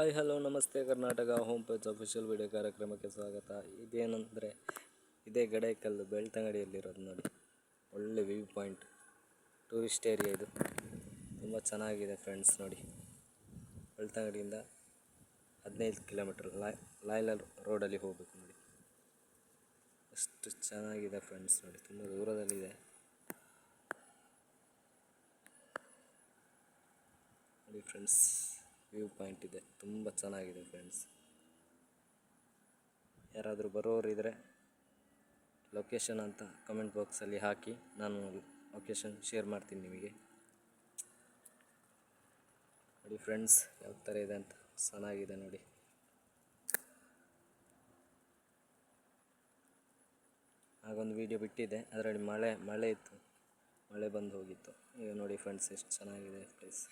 Hi hello ನಮಸ್ತೆ, Karnataka home page official video ಕಾರ್ಯಕ್ರಮಕ್ಕೆ ಸ್ವಾಗತ. ಇದೇನಂದರೆ, ಇದೇ ಗಡೇಕಲ್ಲು, ಬೆಳ್ತಂಗಡಿಯಲ್ಲಿರೋದು ನೋಡಿ. ಒಳ್ಳೆ ವ್ಯೂ ಪಾಯಿಂಟ್ ಟೂರಿಸ್ಟ್ ಏರಿಯಾ ಇದು. ತುಂಬ ಚೆನ್ನಾಗಿದೆ ಫ್ರೆಂಡ್ಸ್ ನೋಡಿ. ಬೆಳ್ತಂಗಡಿಯಿಂದ ಹದಿನೈದು ಕಿಲೋಮೀಟ್ರ್ ಲಾಯ್ ಲಾಯ್ಲಲ್ ರೋಡಲ್ಲಿ ಹೋಗಬೇಕು ನೋಡಿ. ಅಷ್ಟು ಚೆನ್ನಾಗಿದೆ ಫ್ರೆಂಡ್ಸ್ ನೋಡಿ. ತುಂಬ ದೂರದಲ್ಲಿದೆ. ನೋಡಿ ಫ್ರೆಂಡ್ಸ್ ವ್ಯೂ ಪಾಯಿಂಟ್ ಇದೆ. ತುಂಬ ಚೆನ್ನಾಗಿದೆ ಫ್ರೆಂಡ್ಸ್ ಯಾರಾದರೂ ಬರೋರಿದ್ರೆ ಲೊಕೇಶನ್ ಅಂತ ಕಮೆಂಟ್ ಬಾಕ್ಸಲ್ಲಿ ಹಾಕಿ ನಾನು ಲೊಕೇಶನ್ ಶೇರ್ ಮಾಡ್ತೀನಿ ನಿಮಗೆ. ನೋಡಿ ಫ್ರೆಂಡ್ಸ್ ಯಾವ ಥರ ಇದೆ ಅಂತ. ಚೆನ್ನಾಗಿದೆ ನೋಡಿ. ಆಗೊಂದು ವಿಡಿಯೋ ಬಿಟ್ಟಿದ್ದೆ ಅದರಲ್ಲಿ ಮಳೆ ಮಳೆ ಇತ್ತು. ಮಳೆ ಬಂದು ಹೋಗಿತ್ತು. ಈಗ ನೋಡಿ ಫ್ರೆಂಡ್ಸ್ ಎಷ್ಟು ಚೆನ್ನಾಗಿದೆ ಪ್ಲೇಸ್